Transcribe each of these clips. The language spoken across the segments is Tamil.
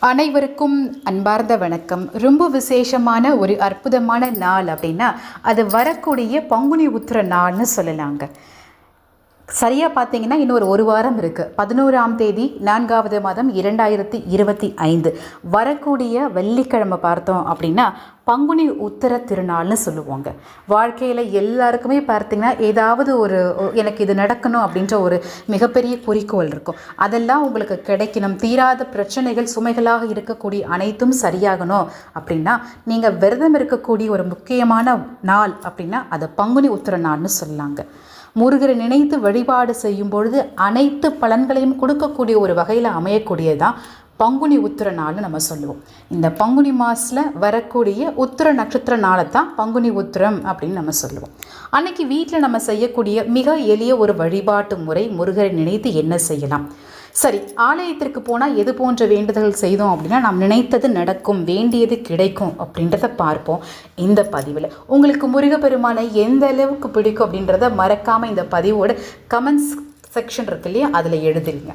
அனைவருக்கும் அன்பார்ந்த வணக்கம். ரொம்ப விசேஷமான ஒரு அற்புதமான நாள் அப்படின்னா அது வரக்கூடிய பங்குனி உத்திர நாள்னு சொல்லலாங்க. சரியாக பார்த்தீங்கன்னா இன்னொரு ஒரு வாரம் இருக்குது பதினோராம் தேதி நான்காவது மாதம் இரண்டாயிரத்தி இருபத்தி ஐந்து. வரக்கூடிய வெள்ளிக்கிழமை பார்த்தோம் அப்படின்னா பங்குனி உத்திர திருநாள்னு சொல்லுவாங்க. வாழ்க்கையில் எல்லாருக்குமே பார்த்தீங்கன்னா ஏதாவது ஒரு எனக்கு இது நடக்கணும் அப்படின்ற ஒரு மிகப்பெரிய குறிக்கோள் இருக்கும். அதெல்லாம் உங்களுக்கு கிடைக்கணும். தீராத பிரச்சனைகள் சுமைகளாக இருக்கக்கூடிய அனைத்தும் சரியாகணும் அப்படின்னா நீங்கள் விரதம் இருக்கக்கூடிய ஒரு முக்கியமான நாள் அப்படின்னா அதை பங்குனி உத்திர நாள்னு சொல்லாங்க. முருகரை நினைத்து வழிபாடு செய்யும் பொழுது அனைத்து பலன்களையும் கொடுக்கக்கூடிய ஒரு வகையில் அமையக்கூடியதான் பங்குனி உத்திர நாள்னு நம்ம சொல்லுவோம். இந்த பங்குனி மாதத்தில் வரக்கூடிய உத்திர நட்சத்திர நாளை தான் பங்குனி உத்திரம் அப்படின்னு நம்ம சொல்லுவோம். அன்னைக்கு வீட்டில் நம்ம செய்யக்கூடிய மிக எளிய ஒரு வழிபாட்டு முறை முருகரை நினைத்து என்ன செய்யலாம்? சரி ஆலயத்திற்கு போனால் எது போன்ற வேண்டுதல் செய்தோம் அப்படின்னா நாம் நினைத்தது நடக்கும் வேண்டியது கிடைக்கும் அப்படின்றத பார்ப்போம் இந்த பதிவில். உங்களுக்கு முருகப்பெருமானை எந்த அளவுக்கு பிடிக்கும் அப்படின்றத மறக்காமல் இந்த பதிவோட கமெண்ட்ஸ் செக்ஷன் இருக்கு இல்லையா? அதில் எழுதிருங்க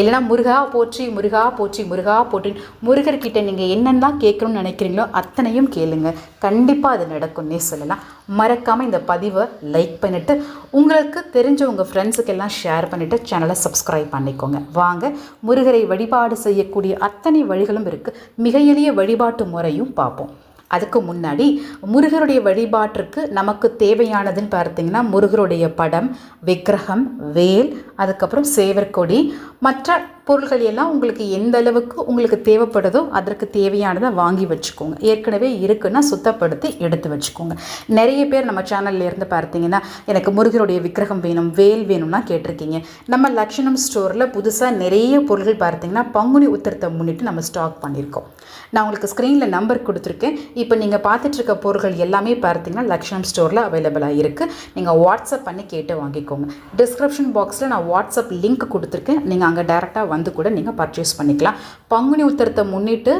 இல்லைனா முருகா போற்றி முருகா போற்றி முருகா போற்றி. முருகர்கிட்ட நீங்கள் என்னெல்லாம் கேட்கணும்னு நினைக்கிறீங்களோ அத்தனையும் கேளுங்க. கண்டிப்பாக அது நடக்கும்னே சொல்லலாம். மறக்காமல் இந்த பதிவை லைக் பண்ணிவிட்டு உங்களுக்கு தெரிஞ்ச உங்கள் ஃப்ரெண்ட்ஸுக்கு எல்லாம் ஷேர் பண்ணிவிட்டு சேனலை சப்ஸ்கிரைப் பண்ணிக்கோங்க. வாங்க முருகரை வழிபாடு செய்யக்கூடிய அத்தனை வழிகளும் இருக்குது மிக எளிய வழிபாட்டு முறையும் பார்ப்போம். அதுக்கு முன்னாடி முருகருடைய வழிபாட்டிற்கு நமக்கு தேவையானதுன்னு பார்த்தீங்கன்னா முருகருடைய படம் விக்கிரகம் வேல் அதுக்கப்புறம் சேவற்கொடி மற்ற பொருள்கள் எல்லாம் உங்களுக்கு எந்த அளவுக்கு உங்களுக்கு தேவைப்படுதோ அதற்கு தேவையானதை வாங்கி வச்சுக்கோங்க. ஏற்கனவே இருக்குன்னா சுத்தப்படுத்தி எடுத்து வச்சுக்கோங்க. நிறைய பேர் நம்ம சேனல்ல இருந்து பார்த்தீங்கன்னா எனக்கு முருகருடைய விக்கிரகம் வேணும் வேல் வேணும்னா கேட்டிருக்கீங்க. நம்ம லட்சணம் ஸ்டோரில் புதுசாக நிறைய பொருள்கள் பார்த்தீங்கன்னா பங்குனி உத்திரத்தை முன்னிட்டு நம்ம ஸ்டாக் பண்ணியிருக்கோம். நான் உங்களுக்கு ஸ்க்ரீனில் நம்பர் கொடுத்துருக்கேன். இப்போ நீங்கள் பார்த்துட்டு இருக்க பொருட்கள் எல்லாமே பார்த்தீங்கன்னா லக்ஷணம் ஸ்டோரில் அவைலபிளாக இருக்குது நீங்கள் வாட்ஸ்அப் பண்ணி கேட்டு வாங்கிக்கோங்க. டிஸ்கிரிப்ஷன் பாக்ஸில் நான் வாட்ஸ்அப் லிங்க் கொடுத்துருக்கேன். நீங்கள் அங்கே டேரெக்டாக வந்து கூட நீங்கள் பர்ச்சேஸ் பண்ணிக்கலாம். பங்குனி உத்தரத்தை முன்னிட்டு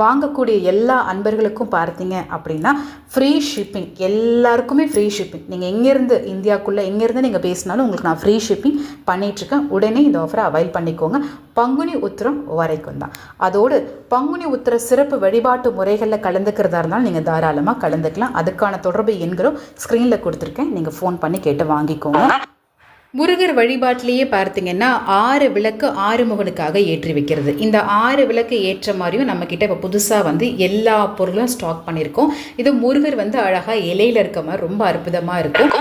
வாங்கக்கூடிய எல்லா அன்பர்களுக்கும் பார்த்தீங்க அப்படின்னா ஃப்ரீ ஷிப்பிங் எல்லாருக்குமே ஃப்ரீ ஷிப்பிங் நீங்கள் எங்கேருந்து இந்தியாவுக்குள்ளே எங்கேருந்து நீங்கள் பேசினாலும் உங்களுக்கு நான் ஃப்ரீ ஷிப்பிங் பண்ணிகிட்ருக்கேன் உடனே இந்த ஆஃபரை அவைல் பண்ணிக்கோங்க. பங்குனி உத்திரம் வரைக்கும் தான். அதோடு பங்குனி உத்திர சிறப்பு வழிபாட்டு முறைகளில் கலந்துக்கிறதா இருந்தாலும் நீங்கள் தாராளமாக கலந்துக்கலாம். அதுக்கான தொடர்பு எண்களும் ஸ்க்ரீனில் கொடுத்துருக்கேன். நீங்கள் ஃபோன் பண்ணி கேட்டு வாங்கிக்கோங்க. முருகர் வழிபாட்டிலேயே பார்த்தீங்கன்னா ஆறு விளக்கு ஆறுமுகனுக்காக ஏற்றி வைக்கிறது இந்த ஆறு விளக்கு ஏற்ற மாதிரியும் நம்மக்கிட்ட இப்போ புதுசாக வந்து எல்லா பொருளும் ஸ்டாக் பண்ணியிருக்கோம். இது முருகர் வந்து அழகாக இலையில இருக்க மாதிரி ரொம்ப அற்புதமாக இருக்கும்.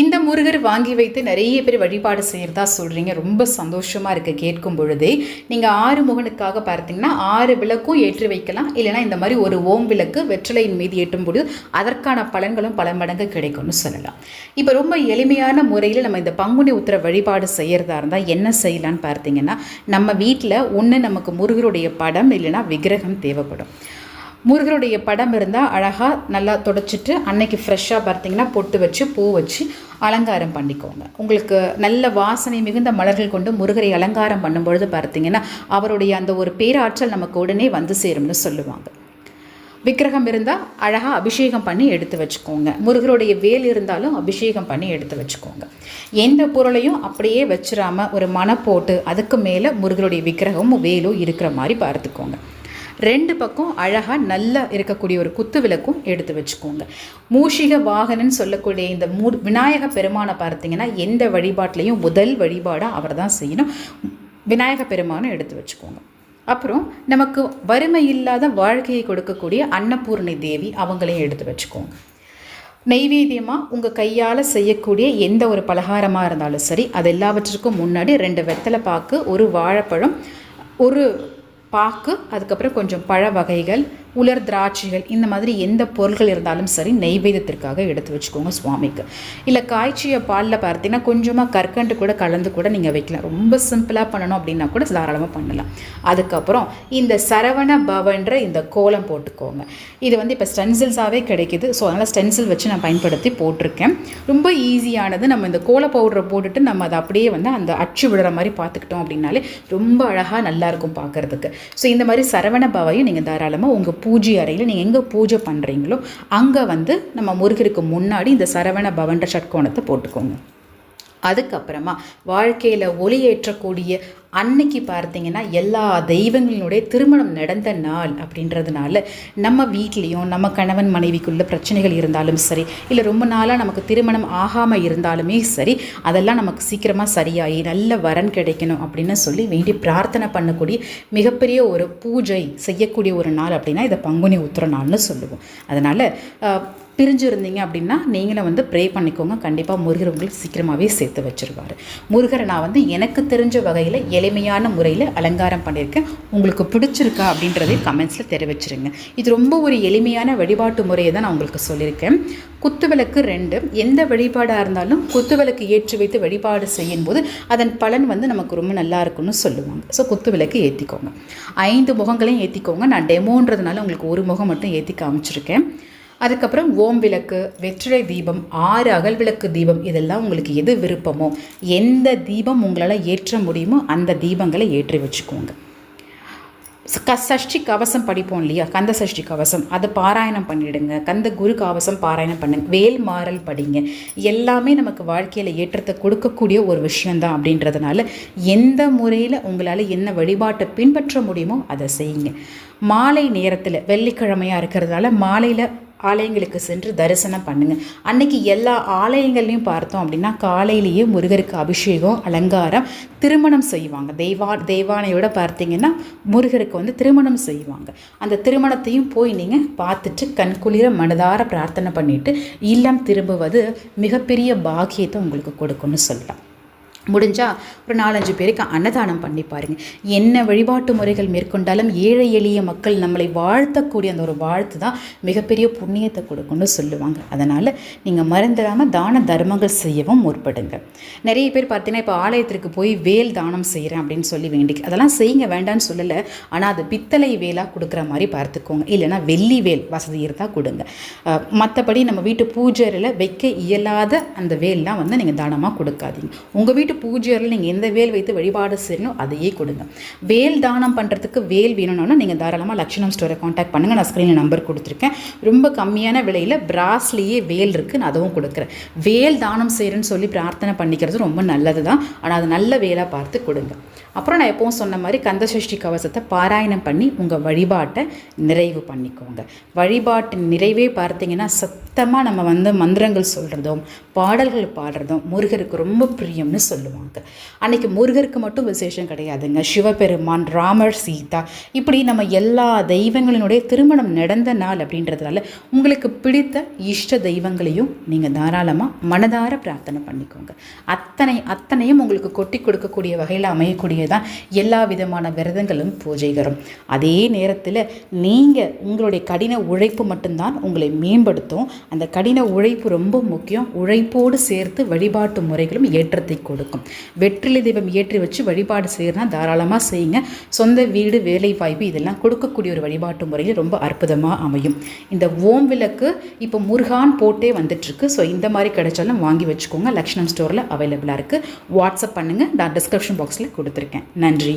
இந்த முருகர் வாங்கி வைத்து நிறைய பேர் வழிபாடு செய்கிறதா சொல்கிறீங்க ரொம்ப சந்தோஷமாக இருக்குது கேட்கும் பொழுதே. நீங்கள் ஆறு முகனுக்காக பார்த்தீங்கன்னா ஆறு விளக்கும் ஏற்றி வைக்கலாம். இல்லைனா இந்த மாதிரி ஒரு ஓம் விளக்கு வெற்றிலையின் மீது ஏற்றும் பொழுது அதற்கான பலன்களும் பல மடங்கு கிடைக்கும்னு சொல்லலாம். இப்போ ரொம்ப எளிமையான முறையில் நம்ம இந்த பங்குனி உத்திர வழிபாடு செய்கிறதா இருந்தால் என்ன செய்யலான்னு பார்த்தீங்கன்னா நம்ம வீட்டில் ஒன்று நமக்கு முருகருடைய படம் இல்லைன்னா விக்கிரகம் தேவைப்படும். முருகருடைய படம் இருந்தால் அழகாக நல்லா தொடச்சிட்டு அன்னைக்கு ஃப்ரெஷ்ஷாக பார்த்தீங்கன்னா பொட்டு வச்சு பூ வச்சு அலங்காரம் பண்ணிக்கோங்க. உங்களுக்கு நல்ல வாசனை மிகுந்த மலர்கள் கொண்டு முருகரை அலங்காரம் பண்ணும்பொழுது பார்த்தீங்கன்னா அவருடைய அந்த ஒரு பேராற்றல் நமக்கு உடனே வந்து சேரும்னு சொல்லுவாங்க. விக்கிரகம் இருந்தால் அழகாக அபிஷேகம் பண்ணி எடுத்து வச்சுக்கோங்க. முருகருடைய வேல் இருந்தாலும் அபிஷேகம் பண்ணி எடுத்து வச்சுக்கோங்க. எந்த பொருளையும் அப்படியே வச்சிடாமல் ஒரு மனை போட்டு அதுக்கு மேலே முருகருடைய விக்கிரகமும் வேலும் இருக்கிற மாதிரி பார்த்துக்கோங்க. ரெண்டு பக்கம் அழகாக நல்லா இருக்கக்கூடிய ஒரு குத்து விளக்கும் எடுத்து வச்சுக்கோங்க. மூஷிக வாகனன் சொல்லக்கூடிய இந்த மூ விநாயக பெருமானை பார்த்தீங்கன்னா எந்த வழிபாட்டிலையும் முதல் வழிபாடாக அவர் தான் செய்யணும். விநாயக பெருமானை எடுத்து வச்சுக்கோங்க. அப்புறம் நமக்கு வறுமை இல்லாத வாழ்க்கையை கொடுக்கக்கூடிய அன்னபூர்ணி தேவி அவங்களையும் எடுத்து வச்சுக்கோங்க. நெய்வேத்தியமாக உங்கள் கையால் செய்யக்கூடிய எந்த ஒரு பலகாரமாக இருந்தாலும் சரி அது எல்லாவற்றுக்கும் முன்னாடி ரெண்டு வெத்தலை பாக்கு ஒரு வாழைப்பழம் ஒரு பாக்கு அதுக்கப்புறம் கொஞ்சம் பழ வகைகள் உலர் திராட்சைகள் இந்த மாதிரி எந்த பொருள்கள் இருந்தாலும் சரி நெய்வேத்தியத்திற்காக எடுத்து வச்சுக்கோங்க சுவாமிக்கு. இல்லை காய்ச்சிய பாலில் பார்த்தீங்கன்னா கொஞ்சமாக கற்கண்டு கூட கலந்து கூட நீங்கள் வைக்கலாம். ரொம்ப சிம்பிளாக பண்ணணும் அப்படின்னா கூட தாராளமாக பண்ணலாம். அதுக்கப்புறம் இந்த சரவண பவன்ற இந்த கோலம் போட்டுக்கோங்க. இது வந்து இப்போ ஸ்டென்சில்ஸாகவே கிடைக்கிது. ஸோ அதனால் ஸ்டென்சில் வச்சு நான் பயன்படுத்தி போட்டிருக்கேன். ரொம்ப ஈஸியானது. நம்ம இந்த கோல பவுடரை போட்டுட்டு நம்ம அதை அப்படியே வந்து அந்த அச்சு விடுற மாதிரி பார்த்துக்கிட்டோம் அப்படின்னாலே ரொம்ப அழகாக நல்லாயிருக்கும் பார்க்குறதுக்கு. ஸோ இந்த மாதிரி சரவண பவையும் நீங்கள் தாராளமாக உங்கள் பூஜை அறையில் நீங்கள் எங்கே பூஜை பண்ணுறீங்களோ அங்கே வந்து நம்ம முருகருக்கு முன்னாடி இந்த சரவண பவன்ற சட்கோணத்தை போட்டுக்கோங்க. அதுக்கப்புறமா வாழ்க்கையில் ஒளியேற்றக்கூடிய அன்னைக்கு பார்த்தீங்கன்னா எல்லா தெய்வங்களினுடைய திருமணம் நடந்த நாள் அப்படின்றதுனால நம்ம வீட்லேயும் நம்ம கணவன் மனைவிக்குள்ள பிரச்சனைகள் இருந்தாலும் சரி இல்லை ரொம்ப நாளாக நமக்கு திருமணம் ஆகாமல் இருந்தாலுமே சரி அதெல்லாம் நமக்கு சீக்கிரமாக சரியாகி நல்ல வரன் கிடைக்கணும் அப்படின்னு சொல்லி வேண்டி பிரார்த்தனை பண்ணக்கூடிய மிகப்பெரிய ஒரு பூஜை செய்யக்கூடிய ஒரு நாள் அப்படின்னா இதை பங்குனி உத்திர நாள்னு சொல்லுவோம். அதனால் பிரிஞ்சிருந்தீங்க அப்படின்னா நீங்களும் வந்து ப்ரே பண்ணிக்கோங்க. கண்டிப்பாக முருகர் உங்களுக்கு சீக்கிரமாகவே சேர்த்து வச்சுருவார். முருகரை நான் வந்து எனக்கு தெரிஞ்ச வகையில் எளிமையான முறையில் அலங்காரம் பண்ணியிருக்கேன் உங்களுக்கு பிடிச்சிருக்கா அப்படின்றதே கமெண்ட்ஸில் தெரிவிச்சிருங்க. இது ரொம்ப ஒரு எளிமையான வழிபாட்டு முறையை தான் நான் உங்களுக்கு சொல்லியிருக்கேன். குத்துவிளக்கு ரெண்டு. எந்த வழிபாடாக இருந்தாலும் குத்துவிளக்கு ஏற்றி வைத்து வழிபாடு செய்யும் போது அதன் பலன் வந்து நமக்கு ரொம்ப நல்லா இருக்கும்னு சொல்லுவாங்க. ஸோ குத்துவிளக்கு ஏற்றிக்கோங்க ஐந்து முகங்களையும் ஏற்றிக்கோங்க நான் டெமோன்றதுனால உங்களுக்கு ஒரு முகம் மட்டும் ஏற்றி காமிச்சிருக்கேன். அதுக்கப்புறம் ஓம் விளக்கு வெற்றிலை தீபம் ஆறு அகல் விளக்கு தீபம் இதெல்லாம் உங்களுக்கு எது விருப்பமோ எந்த தீபம் உங்களால் ஏற்ற முடியுமோ அந்த தீபங்களை ஏற்றி வச்சுக்கோங்க. க சஷ்டி கவசம் படிப்போம் இல்லையா? கந்த சஷ்டி கவசம். அதை பாராயணம் பண்ணிடுங்க. கந்த குரு கவசம் பாராயணம் பண்ணுங்க. வேல் மாறல் படிங்க. எல்லாமே நமக்கு வாழ்க்கையில் ஏற்றத்தை கொடுக்கக்கூடிய ஒரு விஷயந்தான் அப்படின்றதுனால எந்த முறையில் உங்களால் என்ன வழிபாட்டை பின்பற்ற முடியுமோ அதை செய்யுங்க. மாலை நேரத்தில் வெள்ளிக்கிழமையாக இருக்கிறதுனால மாலையில் ஆலயங்களுக்கு சென்று தரிசனம் பண்ணுங்கள் அன்னைக்கு எல்லா ஆலயங்கள்லையும் பார்த்தோம் அப்படின்னா காலையிலேயே முருகருக்கு அபிஷேகம் அலங்காரம் திருமணம் செய்வாங்க. தெய்வா தெய்வானையோட பார்த்தீங்கன்னா முருகருக்கு வந்து திருமணம் செய்வாங்க. அந்த திருமணத்தையும் போய் நீங்கள் பார்த்துட்டு கண்குளிர மனதார பிரார்த்தனை பண்ணிவிட்டு இல்லம் திரும்புவது மிகப்பெரிய பாக்கியத்தை உங்களுக்கு கொடுக்கும்னு சொல்லலாம். முடிஞ்சால் ஒரு நாலஞ்சு பேருக்கு அன்னதானம் பண்ணி பாருங்கள் என்ன வழிபாட்டு முறைகள் மேற்கொண்டாலும் ஏழை எளிய மக்கள் நம்மளை வாழ்த்தக்கூடிய அந்த ஒரு வாழ்த்து தான் மிகப்பெரிய புண்ணியத்தை கொடுக்கும்னு சொல்லுவாங்க. அதனால் நீங்கள் மறந்துடாமல் தான தர்மங்கள் செய்யவும் முற்படுங்க. நிறைய பேர் பார்த்தீங்கன்னா இப்போ ஆலயத்திற்கு போய் வேல் தானம் செய்கிறேன் அப்படின்னு சொல்லி வேண்டி அதெல்லாம் செய்யுங்க வேண்டான்னு சொல்லலை. ஆனால் அது பித்தளை வேலாக கொடுக்குற மாதிரி பார்த்துக்கோங்க. இல்லைன்னா வெள்ளி வேல் வசதி இருந்தால் கொடுங்க. மற்றபடி நம்ம வீட்டு பூஜையில் வைக்க இயலாத அந்த வேல்லாம் வந்து நீங்கள் தானமாக கொடுக்காதீங்க. உங்கள் வீட்டு வீட்டு பூஜையில் நீங்கள் எந்த வேல் வைத்து வழிபாடு செய்யணும் அதையே கொடுங்க. வேல் தானம் பண்ணுறதுக்கு வேல் வேணும்னா நீங்கள் தாராளமாக லட்சணம் ஸ்டோரை காண்டாக்ட் பண்ணுங்கள் நான் ஸ்க்ரீனில் நம்பர் கொடுத்துருக்கேன். ரொம்ப கம்மியான விலையில் பிராஸ்லேயே வேல் இருக்குது நான் அதுவும் கொடுக்குறேன். வேல் தானம் செய்கிறேன்னு சொல்லி பிரார்த்தனை பண்ணிக்கிறது ரொம்ப நல்லது தான் ஆனால் அது நல்ல வேலாக பார்த்து கொடுங்க. அப்புறம் நான் எப்பவும் சொன்ன மாதிரி கந்தசஷ்டி கவசத்தை பாராயணம் பண்ணி உங்கள் வழிபாட்டை நிறைவு பண்ணிக்கோங்க. வழிபாட்டின் நிறைவே பார்த்தீங்கன்னா சத்தமாக நம்ம வந்து மந்திரங்கள் சொல்கிறதும் பாடல்கள் பாடுறதும் முருகருக்கு ரொம்ப பிரியம்னு சொல்லுவோம். சொல்லுவாங்க. அன்னைக்கு முருகருக்கு மட்டும் விசேஷம் கிடையாதுங்க. சிவபெருமான் ராமர் சீதா இப்படி நம்ம எல்லா தெய்வங்களினுடைய திருமணம் நடந்த நாள் அப்படின்றதுனால உங்களுக்கு பிடித்த இஷ்ட தெய்வங்களையும் நீங்கள் தாராளமாக மனதார பிரார்த்தனை பண்ணிக்கோங்க. அத்தனை அத்தனையும் உங்களுக்கு கொட்டி கொடுக்கக்கூடிய வகையில் அமையக்கூடியதான் எல்லா விதமான விரதங்களும் பூஜைகரும் அதே நேரத்தில் நீங்கள் உங்களுடைய கடின உழைப்பு மட்டும்தான் உங்களை மேம்படுத்தும். அந்த கடின உழைப்பு ரொம்ப முக்கியம். உழைப்போடு சேர்த்து வழிபாட்டு முறைகளும் ஏற்றத்தை கொடுக்கும். இருக்கும். வெற்றிலை தெய்வம் ஏற்றி வச்சு வழிபாடு செய்யறதுனா தாராளமாக செய்யுங்க. சொந்த வீடு வேலை வாய்ப்பு இதெல்லாம் கொடுக்கக்கூடிய ஒரு வழிபாட்டு முறையில் ரொம்ப அற்புதமாக அமையும். இந்த ஓம் விளக்கு இப்போ முருகான் போட்டே வந்துட்டுருக்கு. ஸோ இந்த மாதிரி கிடைச்சாலும் வாங்கி வச்சுக்கோங்க. லக்ஷ்மணம் ஸ்டோரில் அவைலபிளாக இருக்குது வாட்ஸ்அப் பண்ணுங்கள் நான் டிஸ்கிரிப்ஷன் பாக்ஸில் கொடுத்துருக்கேன். நன்றி.